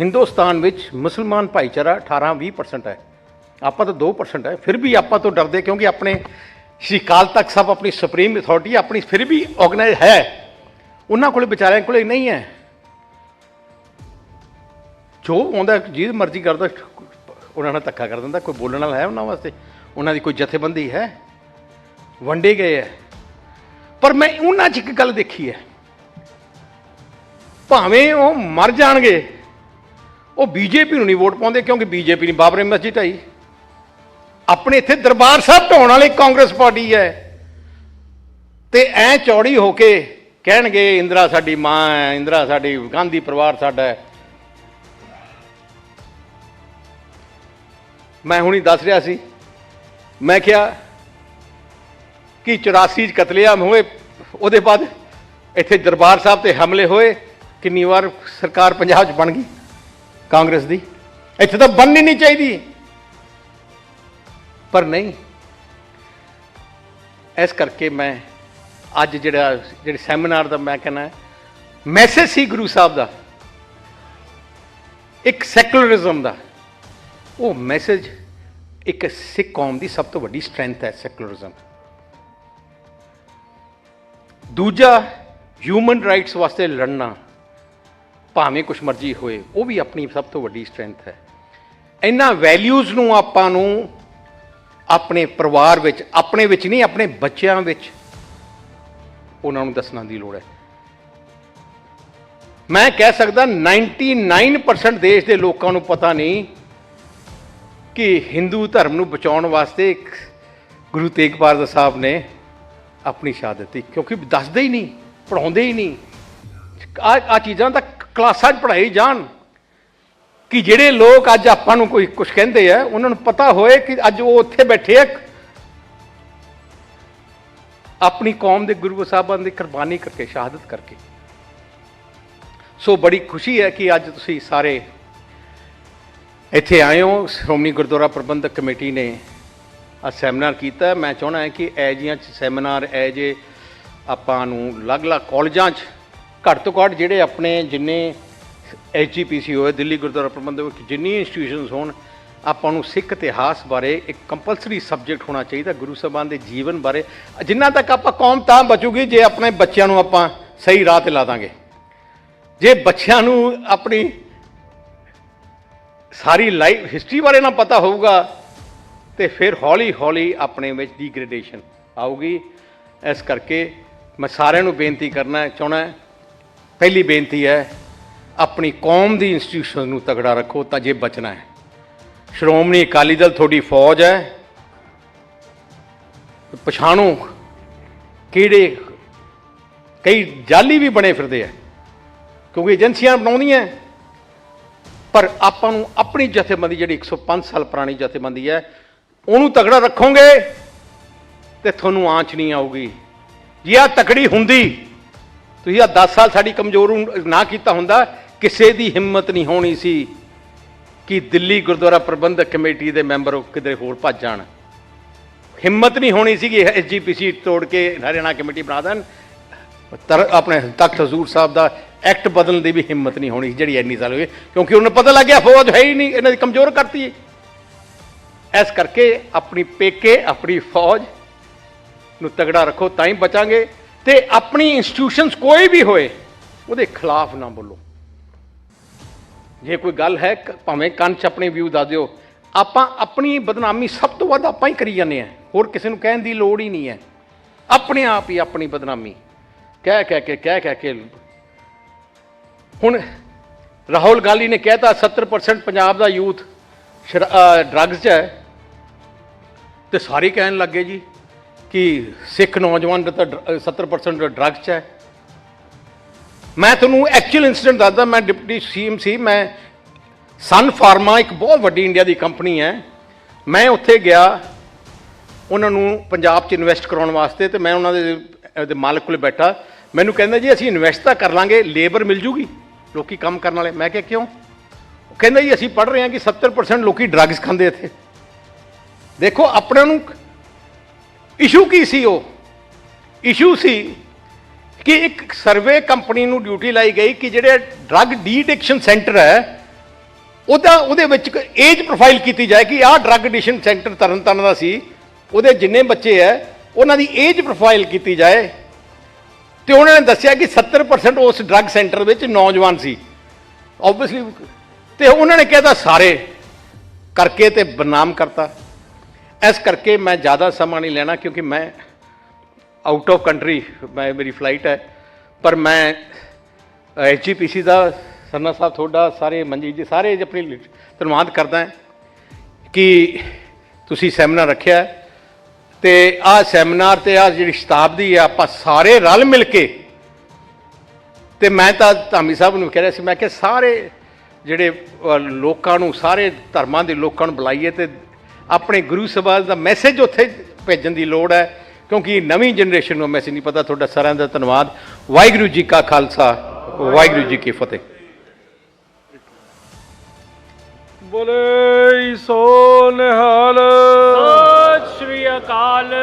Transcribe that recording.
ਹਿੰਦੁਸਤਾਨ ਵਿੱਚ ਮੁਸਲਮਾਨ ਭਾਈਚਾਰਾ 18-20% ਹੈ। ਆਪਾਂ ਤਾਂ 2% ਹੈ। ਫਿਰ ਵੀ ਆਪਾਂ ਤੋਂ ਡਰਦੇ ਕਿਉਂਕਿ ਆਪਣੇ ਸ਼੍ਰੀ ਅਕਾਲ ਤਖਤ ਸਾਹਿਬ, ਆਪਣੀ ਸੁਪਰੀਮ ਅਥਾਰਟੀ ਆਪਣੀ ਫਿਰ ਵੀ ਆਰਗੇਨਾਈਜ਼ ਹੈ। ਉਹਨਾਂ ਕੋਲੇ ਵਿਚਾਰਿਆਂ ਕੋਲੇ ਨਹੀਂ ਹੈ। ਜੋ ਆਉਂਦਾ, ਜਿਹਦੀ ਮਰਜ਼ੀ ਕਰਦਾ ਉਹਨਾਂ ਨਾਲ ਧੱਕਾ ਕਰ ਦਿੰਦਾ, ਕੋਈ ਬੋਲਣ ਵਾਲਾ ਹੈ ਉਹਨਾਂ ਵਾਸਤੇ? ਉਹਨਾਂ ਦੀ ਕੋਈ ਜਥੇਬੰਦੀ ਹੈ? ਵੰਡੇ ਗਏ ਹੈ। ਪਰ ਮੈਂ ਉਹਨਾਂ 'ਚ ਇੱਕ ਗੱਲ ਦੇਖੀ ਹੈ। ਭਾਵੇਂ ਉਹ ਮਰ ਜਾਣਗੇ ਉਹ ਬੀਜੇਪੀ ਨੂੰ ਨਹੀਂ ਵੋਟ ਪਾਉਂਦੇ ਕਿਉਂਕਿ ਬੀਜੇਪੀ ਨੇ ਬਾਬਰੀ ਮਸਜਿਦ ਢਾਈ ਆਪਣੇ ਇੱਥੇ ਦਰਬਾਰ ਸਾਹਿਬ ਢਾਉਣ ਵਾਲੀ ਕਾਂਗਰਸ ਪਾਰਟੀ ਹੈ। ਤੇ ਐ ਚੌੜੀ ਹੋ ਕੇ ਕਹਿਣਗੇ, ਇੰਦਰਾ ਸਾਡੀ ਮਾਂ ਹੈ, ਇੰਦਰਾ ਸਾਡੀ ਗਾਂਧੀ ਪਰਿਵਾਰ ਸਾਡਾ ਹੈ। ਮੈਂ ਹੁਣੀ ਦੱਸ ਰਿਹਾ ਸੀ। ਮੈਂ ਕਿਹਾ ਕਿ 84 ਚ ਕਤਲੇਆਮ ਹੋਏ, ਉਹਦੇ ਬਾਅਦ ਇੱਥੇ ਦਰਬਾਰ ਸਾਹਿਬ ਤੇ ਹਮਲੇ ਹੋਏ, ਕਿੰਨੀ ਵਾਰ ਸਰਕਾਰ ਪੰਜਾਬ 'ਚ ਬਣ ਗਈ। ਕਾਂਗਰਸ ਦੀ। ਇੱਥੇ ਤਾਂ ਬਣਨੀ ਨਹੀਂ ਚਾਹੀਦੀ। ਪਰ ਨਹੀਂ, ਇਸ ਕਰਕੇ ਮੈਂ ਅੱਜ ਜਿਹੜਾ, ਜਿਹੜੇ ਸੈਮੀਨਾਰ ਦਾ ਮੈਂ ਕਹਿੰਦਾ, ਮੈਸੇਜ ਸੀ ਗੁਰੂ ਸਾਹਿਬ ਦਾ, ਇੱਕ ਸੈਕੂਲਰਿਜ਼ਮ ਦਾ, ਉਹ ਮੈਸੇਜ ਇੱਕ ਸਿੱਖ ਕੌਮ ਦੀ ਸਭ ਤੋਂ ਵੱਡੀ ਸਟਰੈਂਥ ਹੈ ਸੈਕੂਲਰਿਜ਼ਮ ਦੂਜਾ ਹਿਊਮਨ ਰਾਈਟਸ ਵਾਸਤੇ ਲੜਨਾ। ਭਾਵੇਂ ਕੁਛ ਮਰਜ਼ੀ ਹੋਏ, ਉਹ ਵੀ ਆਪਣੀ ਸਭ ਤੋਂ ਵੱਡੀ ਸਟਰੈਂਥ ਹੈ। ਇਹਨਾਂ ਵੈਲਿਊਜ਼ ਨੂੰ ਆਪਾਂ ਨੂੰ ਆਪਣੇ ਪਰਿਵਾਰ ਵਿੱਚ, ਆਪਣੇ ਵਿੱਚ ਨਹੀਂ, ਆਪਣੇ ਬੱਚਿਆਂ ਵਿੱਚ ਉਹਨਾਂ ਨੂੰ ਦੱਸਣ ਦੀ ਲੋੜ ਹੈ। ਮੈਂ ਕਹਿ ਸਕਦਾ 99% ਦੇਸ਼ ਦੇ ਲੋਕਾਂ ਨੂੰ ਪਤਾ ਨਹੀਂ ਕਿ ਹਿੰਦੂ ਧਰਮ ਨੂੰ ਬਚਾਉਣ ਵਾਸਤੇ ਗੁਰੂ ਤੇਗ ਬਹਾਦਰ ਸਾਹਿਬ ਨੇ ਆਪਣੀ ਸ਼ਹਾਦਤ ਦਿੱਤੀ, ਕਿਉਂਕਿ ਦੱਸਦੇ ਹੀ ਨਹੀਂ ਪੜਾਉਂਦੇ ਹੀ ਨਹੀਂ। ਆ ਆ ਚੀਜ਼ਾਂ ਤਾਂ ਕਲਾਸਾਂ 'ਚ ਪੜ੍ਹਾਈ ਜਾਣ ਕਿ ਜਿਹੜੇ ਲੋਕ ਅੱਜ ਆਪਾਂ ਨੂੰ ਕੋਈ ਕੁਝ ਕਹਿੰਦੇ ਆ, ਉਹਨਾਂ ਨੂੰ ਪਤਾ ਹੋਏ ਕਿ ਅੱਜ ਉਹ ਉੱਥੇ ਬੈਠੇ ਆ। ਆਪਣੀ ਕੌਮ ਦੇ ਗੁਰੂ ਸਾਹਿਬਾਨ ਦੀ ਕੁਰਬਾਨੀ ਕਰਕੇ, ਸ਼ਹਾਦਤ ਕਰਕੇ। ਸੋ ਬੜੀ ਖੁਸ਼ੀ ਹੈ ਕਿ ਅੱਜ ਤੁਸੀਂ ਸਾਰੇ ਇੱਥੇ ਆਏ ਹੋ। ਸ਼੍ਰੋਮਣੀ ਗੁਰਦੁਆਰਾ ਪ੍ਰਬੰਧਕ ਕਮੇਟੀ ਨੇ ਆ ਸੈਮੀਨਾਰ ਕੀਤਾ। ਮੈਂ ਚਾਹਣਾ ਹੈ ਕਿ ਐ ਜੀਆਂ ਚ ਸੈਮੀਨਾਰ ਐ ਜੇ ਆਪਾਂ ਨੂੰ ਅਲੱਗ-ਅਲੱਗ ਕਾਲਜਾਂ 'ਚ ਘੱਟ ਤੋਂ ਘੱਟ ਜਿਹੜੇ ਆਪਣੇ ਜਿੰਨੇ ਐਚਜੀਪੀਸੀ ਹੋਏ, ਦਿੱਲੀ ਗੁਰਦੁਆਰਾ ਪ੍ਰਬੰਧਕ ਵਿੱਚ ਜਿੰਨੀ ਇੰਸਟੀਟਿਊਸ਼ਨਸ ਹੋਣ, ਆਪਾਂ ਨੂੰ ਸਿੱਖ ਇਤਿਹਾਸ ਬਾਰੇ ਇੱਕ ਕੰਪਲਸਰੀ ਸਬਜੈਕਟ ਹੋਣਾ ਚਾਹੀਦਾ ਗੁਰੂ ਸਾਹਿਬਾਨ ਦੇ ਜੀਵਨ ਬਾਰੇ। ਜਿੰਨਾ ਤੱਕ ਆਪਾਂ ਕੌਮ ਤਾਂ ਬਚੂਗੀ, ਜੇ ਆਪਣੇ ਬੱਚਿਆਂ ਨੂੰ ਆਪਾਂ ਸਹੀ ਰਾਹ ਤੇ ਲਾ ਦਾਂਗੇ। ਜੇ ਬੱਚਿਆਂ ਨੂੰ ਆਪਣੀ ਸਾਰੀ ਲਾਈਫ ਹਿਸਟਰੀ ਬਾਰੇ ਨਾ ਪਤਾ ਹੋਊਗਾ, ਤੇ ਫਿਰ ਹੌਲੀ ਹੌਲੀ ਆਪਣੇ ਵਿੱਚ ਡੀਗ੍ਰੇਡੇਸ਼ਨ ਆਊਗੀ। ਇਸ ਕਰਕੇ ਮੈਂ ਸਾਰਿਆਂ ਨੂੰ ਬੇਨਤੀ ਕਰਨਾ ਚਾਹਣਾ ਪਹਿਲੀ ਬੇਨਤੀ ਹੈ, ਆਪਣੀ ਕੌਮ ਦੀ ਇੰਸਟੀਟਿਊਸ਼ਨ ਨੂੰ ਤਗੜਾ ਰੱਖੋ ਤਾਂ ਜੇ ਬਚਣਾ ਹੈ। ਸ਼੍ਰੋਮਣੀ ਅਕਾਲੀ ਦਲ ਤੁਹਾਡੀ ਫੌਜ ਹੈ। ਪਛਾਣੋ ਕਿਹੜੇ ਕਈ ਜਾਲੀ ਵੀ ਬਣੇ ਫਿਰਦੇ ਆ, ਕਿਉਂਕਿ ਏਜੰਸੀਆਂ ਬਣਾਉਂਦੀਆਂ ਪਰ ਆਪਾਂ ਨੂੰ ਆਪਣੀ ਜਥੇਬੰਦੀ ਜਿਹੜੀ 105 ਸਾਲ ਪੁਰਾਣੀ ਜਥੇਬੰਦੀ ਹੈ, ਉਹਨੂੰ ਤਗੜਾ ਰੱਖੋਗੇ ਤੇ ਤੁਹਾਨੂੰ ਆਂਚ ਨਹੀਂ ਆਊਗੀ। ਜੇ ਆ ਤਕੜੀ ਹੁੰਦੀ ਤੁਸੀਂ ਆ 10 ਸਾਲ ਸਾਡੀ ਕਮਜ਼ੋਰ ਨੂੰ ਨਾ ਕੀਤਾ ਹੁੰਦਾ, ਕਿਸੇ ਦੀ ਹਿੰਮਤ ਨਹੀਂ ਹੋਣੀ ਸੀ ਕਿ ਦਿੱਲੀ ਗੁਰਦੁਆਰਾ ਪ੍ਰਬੰਧਕ ਕਮੇਟੀ ਦੇ ਮੈਂਬਰ ਕਿਤੇ ਹੋਰ ਭੱਜ ਜਾਣ। ਹਿੰਮਤ ਨਹੀਂ ਹੋਣੀ ਸੀ ਕਿ ਐਸਜੀਪੀਸੀ ਤੋੜ ਕੇ ਹਰਿਆਣਾ ਕਮੇਟੀ ਬਣਾ ਦੇਣ। ਤਰ ਆਪਣੇ ਤਖਤ ਹਜ਼ੂਰ ਸਾਹਿਬ ਦਾ ਐਕਟ ਬਦਲਣ ਦੀ ਵੀ ਹਿੰਮਤ ਨਹੀਂ ਹੋਣੀ ਸੀ, ਜਿਹੜੀ ਇੰਨੀ ਸਾਲ ਹੋਏ ਕਿਉਂਕਿ ਉਹਨੂੰ ਪਤਾ ਲੱਗ ਗਿਆ, ਫੌਜ ਹੈ ਹੀ ਨਹੀਂ, ਇਹਨਾਂ ਦੀ ਕਮਜ਼ੋਰ ਕਰਤੀ ਹੈ। ਇਸ ਕਰਕੇ ਆਪਣੀ ਪੇਕੇ, ਆਪਣੀ ਫੌਜ ਨੂੰ ਤਗੜਾ ਰੱਖੋ, ਤਾਂ ਹੀ ਬਚਾਂਗੇ। ਤੇ ਆਪਣੀ ਇੰਸਟੀਟਿਊਸ਼ਨਸ ਕੋਈ ਵੀ ਹੋਏ, ਉਹਦੇ ਖਿਲਾਫ ਨਾ ਬੋਲੋ। ਜੇ ਕੋਈ ਗੱਲ ਹੈ, ਕ- ਭਾਵੇਂ ਕੰਨ 'ਚ ਆਪਣੇ ਵਿਊ ਦੱਸ ਦਿਓ, ਆਪਾਂ ਆਪਣੀ ਬਦਨਾਮੀ ਸਭ ਤੋਂ ਵੱਧ ਆਪਾਂ ਹੀ ਕਰੀ ਜਾਂਦੇ ਆ ਹੋਰ ਕਿਸੇ ਨੂੰ ਕਹਿਣ ਦੀ ਲੋੜ ਹੀ ਨਹੀਂ ਹੈ। ਆਪਣੇ ਆਪ ਹੀ ਆਪਣੀ ਬਦਨਾਮੀ। ਕਹਿ ਕਹਿ ਕੇ, ਕਹਿ ਕਹਿ ਕੇ। ਹੁਣ ਰਾਹੁਲ ਗਾਂਧੀ ਨੇ ਕਹਿਤਾ 70% ਪੰਜਾਬ ਦਾ ਯੂਥ ਡਰੱਗਸ 'ਚ ਹੈ। ਤੇ ਸਾਰੇ ਕਹਿਣ ਲੱਗੇ ਜੀ ਕਿ ਸਿੱਖ ਨੌਜਵਾਨ ਦਾ ਤਾਂ ਡਰ- ਅਹ 70% ਡਰੱਗਸ 'ਚ ਹੈ। ਮੈਂ ਤੁਹਾਨੂੰ ਐਕਚੁਅਲ ਇਨਸੀਡੈਂਟ ਦੱਸਦਾ, ਮੈਂ ਡਿਪਟੀ ਸੀਐਮ ਸੀ, ਮੈਂ ਸਨ ਫਾਰਮਾ ਇੱਕ ਬਹੁਤ ਵੱਡੀ ਇੰਡੀਆ ਦੀ ਕੰਪਨੀ ਹੈ। ਮੈਂ ਉੱਥੇ ਗਿਆ, ਉਹਨਾਂ ਨੂੰ ਪੰਜਾਬ 'ਚ ਇਨਵੈਸਟ ਕਰਾਉਣ ਵਾਸਤੇ ਤੇ ਮੈਂ ਉਹਨਾਂ ਦੇ ਉਹਦੇ ਮਾਲਕ ਕੋਲ ਬੈਠਾ। ਮੈਨੂੰ ਕਹਿੰਦਾ ਜੀ, ਅਸੀਂ ਇਨਵੈਸਟ ਤਾਂ ਕਰ ਲਾਂਗੇ ਲੇਬਰ ਮਿਲ ਜੂਗੀ, ਲੋਕੀ ਕੰਮ ਕਰਨ ਵਾਲੇ। ਮੈਂ ਕਿਹਾ, ਕਿਉਂ? ਉਹ ਕਹਿੰਦਾ ਜੀ, ਅਸੀਂ ਪੜ੍ਹ ਰਹੇ ਹਾਂ ਕਿ 70% ਲੋਕੀ ਡਰੱਗਸ ਖਾਂਦੇ ਇੱਥੇ। ਦੇਖੋ, ਆਪਣਿਆਂ ਨੂੰ ਇਸ਼ੂ ਕੀ ਸੀ ਉਹ? ਇਸ਼ੂ ਸੀ ਕਿ ਇੱਕ ਸਰਵੇ ਕੰਪਨੀ ਨੂੰ ਡਿਊਟੀ ਲਾਈ ਗਈ ਕਿ ਜਿਹੜੇ ਡਰੱਗ ਡੀਡਿਕਸ਼ਨ ਸੈਂਟਰ ਹੈ, ਉਹਦਾ ਉਹਦੇ ਵਿੱਚ ਏਜ ਪ੍ਰੋਫਾਈਲ ਕੀਤੀ ਜਾਏ ਕਿ ਆਹ ਡਰੱਗ ਐਡਿਕਸ਼ਨ ਸੈਂਟਰ ਤਰਨਤਾਰਨ ਦਾ ਸੀ, ਉਹਦੇ ਜਿੰਨੇ ਬੱਚੇ ਐ ਉਹਨਾਂ ਦੀ ਏਜ ਪ੍ਰੋਫਾਈਲ ਕੀਤੀ ਜਾਏ। ਤੇ ਉਹਨਾਂ ਨੇ ਦੱਸਿਆ ਕਿ 70% ਉਸ ਡਰੱਗ ਸੈਂਟਰ ਵਿੱਚ ਨੌਜਵਾਨ ਸੀ। ਆਬਵੀਅਸਲੀ ਤੇ ਉਹਨਾਂ ਨੇ ਕਹਿਤਾ ਸਾਰੇ ਕਰਕੇ ਤੇ ਬਦਨਾਮ ਕਰਤਾ। ਇਸ ਕਰਕੇ ਮੈਂ ਜ਼ਿਆਦਾ ਸਮਾਂ ਨਹੀਂ ਲੈਣਾ ਕਿਉਂਕਿ ਮੈਂ ਆਊਟ ਆਫ ਕੰਟਰੀ ਮੈਂ, ਮੇਰੀ ਫਲਾਈਟ ਹੈ। ਪਰ ਮੈਂ ਐਚਜੀਪੀਸੀ ਦਾ, ਸਰਨਾ ਸਾਹਿਬ ਤੁਹਾਡਾ, ਸਾਰੇ ਮਨਜੀਤ ਜੀ, ਸਾਰੇ ਆਪਣੀ ਧੰਨਵਾਦ ਕਰਦਾ ਹਾਂ ਕਿ ਤੁਸੀਂ ਸੈਮੀਨਾਰ ਰੱਖਿਆ ਹੈ। ਤੇ ਆਹ ਸੈਮੀਨਾਰ ਤੇ ਆਹ ਜਿਹੜੀ ਸ਼ਤਾਬਦੀ ਆ ਆਪਾਂ ਸਾਰੇ ਰਲ ਮਿਲ ਕੇ, ਤੇ ਮੈਂ ਤਾਂ ਧਾਮੀ ਸਾਹਿਬ ਨੂੰ ਕਹਿ ਰਿਹਾ ਸੀ, ਮੈਂ ਕਿ ਸਾਰੇ ਜਿਹੜੇ ਲੋਕਾਂ ਨੂੰ, ਸਾਰੇ ਧਰਮਾਂ ਦੇ ਲੋਕਾਂ ਨੂੰ ਬੁਲਾਈਏ ਤੇ ਆਪਣੇ ਗੁਰੂ ਸਭਾ ਦਾ ਮੈਸੇਜ ਉੱਥੇ ਭੇਜਣ ਦੀ ਲੋੜ ਹੈ ਕਿਉਂਕਿ ਨਵੀਂ ਜਨਰੇਸ਼ਨ ਨੂੰ ਮੈਸੇਜ ਨਹੀਂ ਪਤਾ। ਤੁਹਾਡਾ ਸਾਰਿਆਂ ਦਾ ਧੰਨਵਾਦ। ਵਾਹਿਗੁਰੂ ਜੀ ਕਾ ਖਾਲਸਾ ਵਾਹਿਗੁਰੂ ਜੀ ਕੀ ਫਤਿਹ। ਬੋਲੇ ਸੋ ਨਿਹਾਲ। ਸਤਿ ਸ਼੍ਰੀ ਅਕਾਲ।